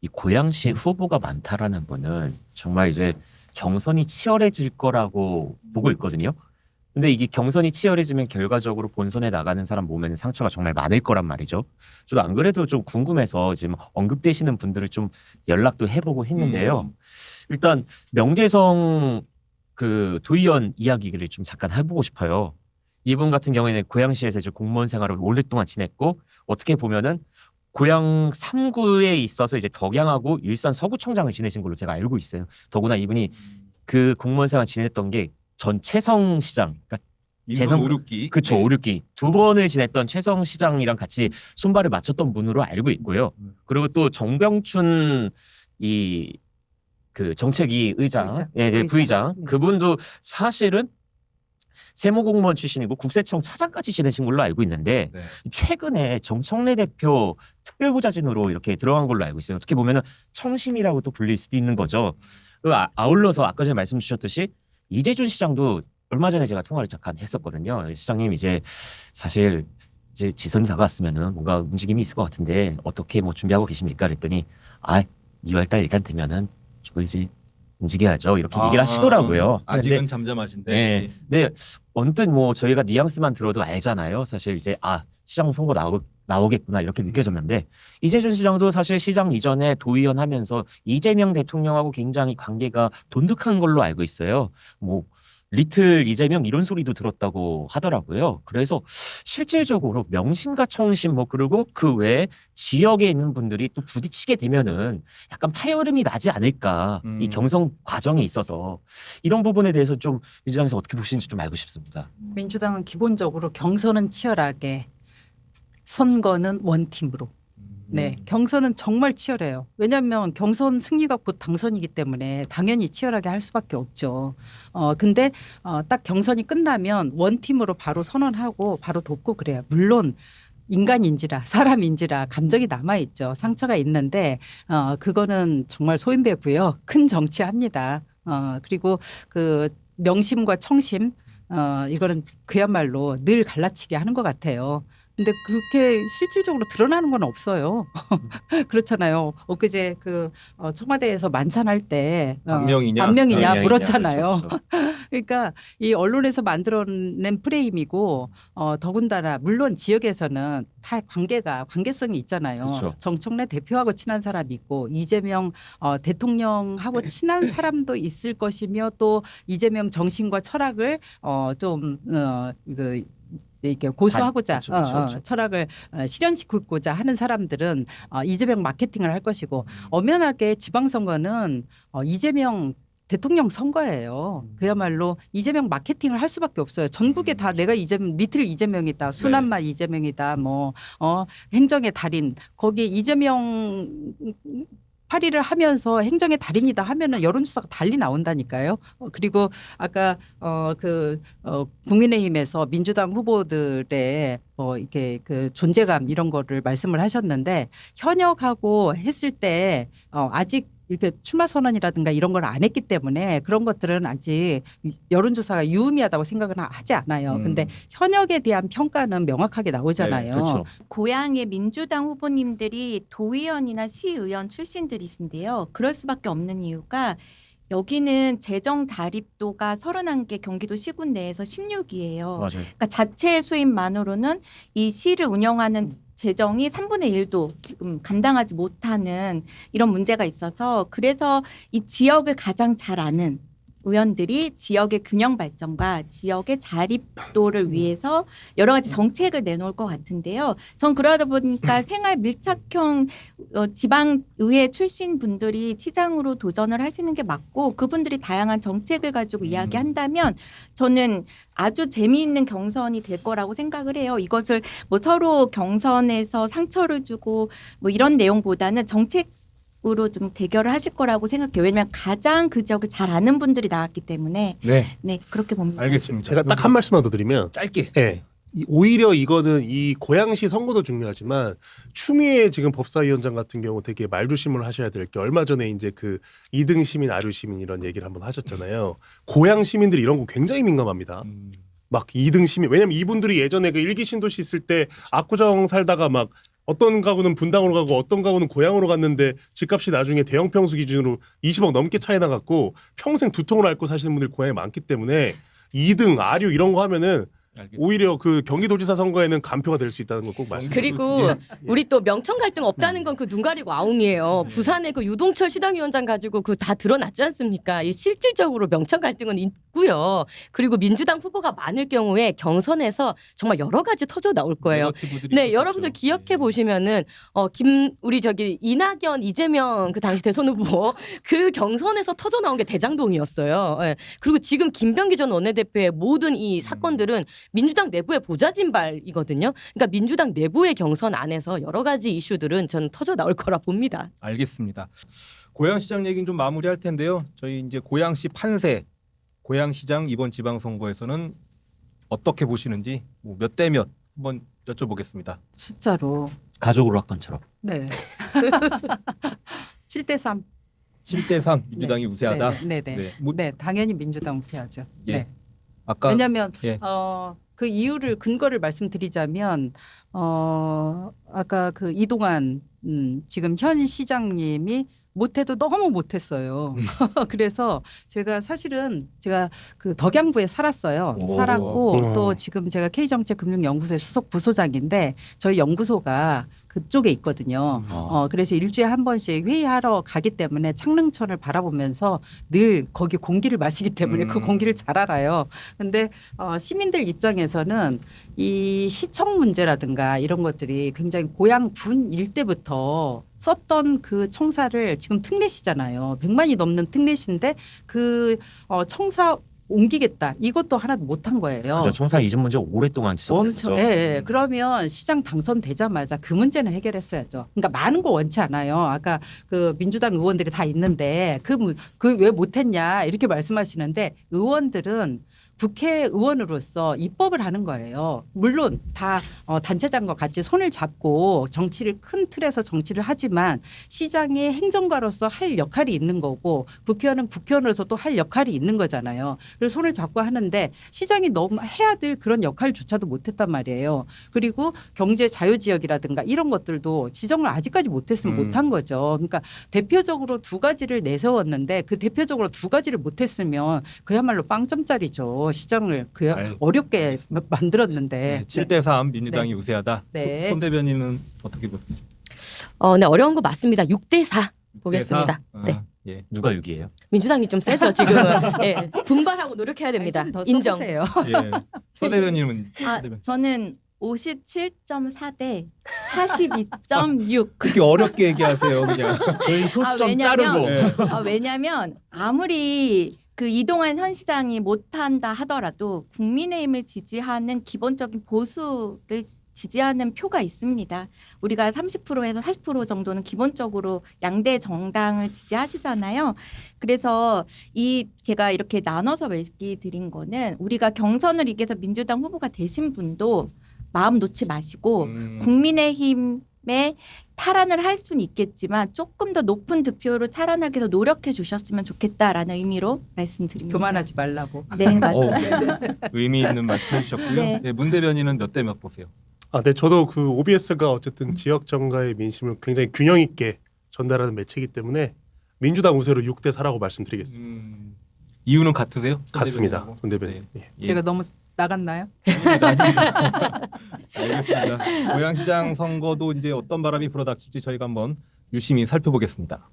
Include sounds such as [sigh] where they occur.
이 고양시 후보가 많다라는 거는 정말 이제 경선이 치열해질 거라고 보고 있거든요. 근데 이게 경선이 치열해지면 결과적으로 본선에 나가는 사람 몸에는 상처가 정말 많을 거란 말이죠. 저도 안 그래도 좀 궁금해서 지금 언급되시는 분들을 좀 연락도 해보고 했는데요. 일단 명재성 그 도의원 이야기를 좀 잠깐 해보고 싶어요. 이분 같은 경우에는 고양시에서 이제 공무원 생활을 오랫동안 지냈고 어떻게 보면은 고양 3구에 있어서 이제 덕양하고 일산 서구청장을 지내신 걸로 제가 알고 있어요. 더구나 이분이 그 공무원 생활 지냈던 게 전 최성 시장, 그러니까 재선- 오륙기. 그쵸 네. 오륙기 두 번을 지냈던 최성 시장이랑 같이 손발을 맞췄던 분으로 알고 있고요. 음. 그리고 또 정병춘 이 그 정책위 의장, 부의장. 예, 예, 부의장. 부의장 네. 그분도 사실은 세무공무원 출신이고 국세청 차장까지 지내신 걸로 알고 있는데 네. 최근에 정청래 대표 특별보좌진으로 이렇게 들어간 걸로 알고 있어요. 어떻게 보면 은 청심이라고 또 불릴 수도 있는 거죠. 그 아- 아울러서 아까 전에 말씀 주셨듯이 이재준 시장도 얼마 전에 제가 통화를 잠깐 했었거든요. 시장님 이제 사실 이제 지선이 다가왔으면은 뭔가 움직임이 있을 것 같은데 어떻게 뭐 준비하고 계십니까? 그랬더니 아 2월달 일단 되면은 좀 이제 움직여야죠. 이렇게 얘기를 하시더라고요. 아, 아직은 근데 잠잠하신데. 네. 네. 언뜻 뭐 저희가 뉘앙스만 들어도 알잖아요. 사실 이제 아 시장 선거 나오, 나오겠구나 이렇게 느껴졌는데 이재준 시장도 사실 시장 이전에 도의원 하면서 이재명 대통령하고 굉장히 관계가 돈독한 걸로 알고 있어요. 뭐 리틀 이재명 이런 소리도 들었다고 하더라고요. 그래서 실질적으로 명심과 청심 뭐 그리고 그 외에 지역에 있는 분들이 또 부딪히게 되면은 약간 파열음이 나지 않을까 이 음. 경선 과정에 있어서 이런 부분에 대해서 좀 민주당에서 어떻게 보시는지 좀 알고 싶습니다. 민주당은 기본적으로 경선은 치열하게 선거는 원팀으로. 네, 경선은 정말 치열해요. 왜냐하면 경선 승리가 곧 당선이기 때문에 당연히 치열하게 할 수밖에 없죠. 어 근데 어, 딱 경선이 끝나면 원 팀으로 바로 선언하고 바로 돕고 그래요. 물론 인간인지라 사람인지라 감정이 남아 있죠. 상처가 있는데 어 그거는 정말 소인배고요. 큰 정치합니다. 어 그리고 그 명심과 청심 어 이거는 그야말로 늘 갈라치기 하는 것 같아요. 근데 그렇게 실질적으로 드러나는 건 없어요. [laughs] 그렇잖아요. 엊그제 그 어, 청와대에서 만찬할 때 어, 반명이냐? 반명이냐 반명이냐, 물었잖아요. 그렇죠, [laughs] 그러니까 이 언론에서 만들어낸 프레임이고 어, 더군다나 물론 지역에서는 다 관계가 관계성이 있잖아요. 그렇죠. 정청래 대표하고 친한 사람이 있고 이재명 어, 대통령하고 [clears throat] 친한 사람도 있을 것이며 또 이재명 정신과 철학을 어, 어좀어그 이렇게 고수하고자 그렇죠, 그렇죠, 어, 어, 그렇죠. 철학을 어, 실현시키고자 하는 사람들은 어, 이재명 마케팅을 할 것이고 엄연하게 지방선거는 어, 이재명 대통령 선거예요. 그야말로 이재명 마케팅을 할 수밖에 없어요. 전국에 다 내가 이재명 리틀 이재명이다, 순한맛 이재명이다, 뭐 어, 행정의 달인 거기 이재명 파리를 하면서 행정의 달인이다 하면은 여론조사가 달리 나온다니까요. 어, 그리고 아까 어그 어, 국민의힘에서 민주당 후보들의 뭐 이렇게 그 존재감 이런 거를 말씀을 하셨는데 현역하고 했을 때 어, 아직 이렇게 출마 선언이라든가 이런 걸 안 했기 때문에 그런 것들은 아직 여론조사가 유의미하다고 생각은 하지 않아요. 음. 근데 현역에 대한 평가는 명확하게 나오잖아요. 네, 그렇죠. 고향의 민주당 후보님들이 도의원이나 시의원 출신들이신데요. 그럴 수밖에 없는 이유가 여기는 재정 자립도가 31개 경기도 시군 내에서 16이에요. 맞아요. 그러니까 자체 수입만으로는 이 시를 운영하는 재정이 3분의 1도 지금 감당하지 못하는 이런 문제가 있어서 그래서 이 지역을 가장 잘 아는 의원들이 지역의 균형 발전과 지역의 자립도를 위해서 여러 가지 정책을 내놓을 것 같은데요. 전 그러다 보니까 생활 밀착형 어, 지방 의회 출신 분들이 시장으로 도전을 하시는 게 맞고 그분들이 다양한 정책을 가지고 이야기한다면 저는 아주 재미있는 경선이 될 거라고 생각을 해요. 이것을 뭐 서로 경선에서 상처를 주고 뭐 이런 내용보다는 정책 으로 좀 대결을 하실 거라고 생각해요. 왜냐하면 가장 그 지역을 잘 아는 분들이 나왔기 때문에 네. 네 그렇게 봅니다. 알겠습니다. 제가 딱 한 말씀만 더 드리면 짧게. 예. 이- 오히려 이거는 이 고양시 선거도 중요하지만 추미애 지금 법사위원장 같은 경우 되게 말조심을 하셔야 될 게 얼마 전에 이제 그 2등 시민 아류 시민 이런 얘기를 한번 하셨잖아요. 고양 시민들이 이런 거 굉장히 민감합니다. 음. 막 2등 시민 왜냐면 이분들이 예전에 그 일기 신도시 있을 때 압구정 살다가 막 어떤 가구는 분당으로 가고 어떤 가구는 고향으로 갔는데 집값이 나중에 대형 평수 기준으로 20억 넘게 차이 나갖고 평생 두통을 앓고 사시는 분들이 고향에 많기 때문에 2등, 아류 이런 거 하면은 오히려 그 경기도지사 선거에는 간표가 될 수 있다는 걸 꼭 말씀드리고 그리고 우리 또 명청 갈등 없다는 건 그 눈 가리고 아웅이에요. 부산의 그 유동철 시당위원장 가지고 그 다 드러났지 않습니까? 이 실질적으로 명청 갈등은 있고요. 그리고 민주당 후보가 많을 경우에 경선에서 정말 여러 가지 터져 나올 거예요. 네, 여러분들 기억해 보시면은 어 김 우리 저기 이낙연 이재명 그 당시 대선 후보 그 경선에서 터져 나온 게 대장동이었어요. 예. 그리고 지금 김병기 전 원내대표의 모든 이 사건들은 민주당 내부의 보좌진발이거든요. 그러니까 민주당 내부의 경선 안에서 여러 가지 이슈들은 저는 터져 나올 거라 봅니다. 알겠습니다. 고양시장 얘기는 좀 마무리할 텐데요. 저희 이제 고양시 판세, 고양시장 이번 지방선거에서는 어떻게 보시는지 뭐몇대 몇 한번 여쭤보겠습니다. 숫자로 가족으로 학관처럼. 네. 7대 3. 7대 3 민주당이 우세하다. 네, 네, 네. 네. 뭐 네, 당연히 민주당 우세하죠. 예. 네. 아까 왜냐하면 예. 어, 그 이유를 근거를 말씀드리자면 어, 아까 그 이동환 음, 지금 현 시장님이 못해도 너무 못했어요. 음. [laughs] 그래서 제가 사실은 제가 그 덕양구에 살았어요. 오. 살았고 음. 또 지금 제가 K정책금융연구소의 수석 부소장인데 저희 연구소가 그쪽에 있거든요. 어. 어, 그래서 일주일에 한 번씩 회의하러 가기 때문에 창릉천을 바라보면서 늘 거기 공기를 마시기 때문에 그 음. 공기를 잘 알아요. 근데 어, 시민들 입장에서는 이 시청 문제라든가 이런 것들이 굉장히 고향 군일 때부터 썼던 그 청사를 지금 특례시잖아요. 100만이 넘는 특례시인데 그 어, 청사 옮기겠다. 이것도 하나도 못한 거예요. 그죠. 청사 이전 문제 오랫동안 지속됐었죠. 엄청, 예, 예. 그러면 시장 당선되자마자 그 문제는 해결했어야죠. 그러니까 많은 거 원치 않아요. 아까 그 민주당 의원들이 다 있는데 그 그 왜 못했냐 이렇게 말씀하시는데 의원들은 국회 의원으로서 입법을 하는 거예요. 물론 다 어, 단체장과 같이 손을 잡고 정치를 큰 틀에서 정치를 하지만 시장의 행정가로서 할 역할이 있는 거고 국회의원은 국회의원으로서 또 할 역할이 있는 거잖아요. 그래서 손을 잡고 하는데 시장이 너무 해야 될 그런 역할조차도 못했단 말이에요. 그리고 경제 자유지역이라든가 이런 것들도 지정을 아직까지 못했으면 음. 못한 거죠. 그러니까 대표적으로 두 가지를 내세웠는데 그 대표적으로 두 가지를 못했으면 그야말로 빵점짜리죠. 시장을 그 알- 어렵게. 만들었는데. 네, 7대 3 민주당이 우세하다. 네. 손- 손 대변인은 어떻게 보세요? 어, 네 어려운 거 맞습니다. 6대 4 보겠습니다. 아, 네. 예. 누가 6이에요? 민주당이 좀 세죠 지금은. [laughs] 예. 분발하고 노력해야 됩니다. 아니, 인정. 예. 손 대변인은 아. 저는 57.4대 42.6. 그렇게 어렵게 얘기하세요, 그냥. 저희 소수 아, 좀 왜냐면- 자르고. 예. 아, 왜냐면 아무리 그 이동환 현 시장이 못한다 하더라도 국민의힘을 지지하는 기본적인 보수를 지지하는 표가 있습니다. 우리가 30%에서 40% 정도는 기본적으로 양대 정당을 지지하시잖아요. 그래서 이 제가 이렇게 나눠서 말씀드린 드린 거는 우리가 경선을 이겨서 민주당 후보가 되신 분도 마음 놓지 마시고 음. 국민의힘 의 탈환을 할 수는 있겠지만 조금 더 높은 득표로 탈환하기 위해서 노력해 주셨으면 좋겠다라는 의미로 말씀드립니다. 교만하지 말라고. 네, 맞습니다. 어, 의미 있는 말씀 해주셨고요. 네. 예, 문 대변인은 몇 대 몇 보세요? 아, 네, 저도 그 OBS가 어쨌든 지역 정가의 민심을 굉장히 균형 있게 전달하는 매체이기 때문에 민주당 우세로 6대 4라고 말씀드리겠습니다. 음, 이유는 같으세요? 손 같습니다. 손 대변인. 예. 예. 제가 너무 나갔나요? 알겠습니다. 고양시장 선거도 이제 어떤 바람이 불어닥칠지 저희가 한번 유심히 살펴보겠습니다.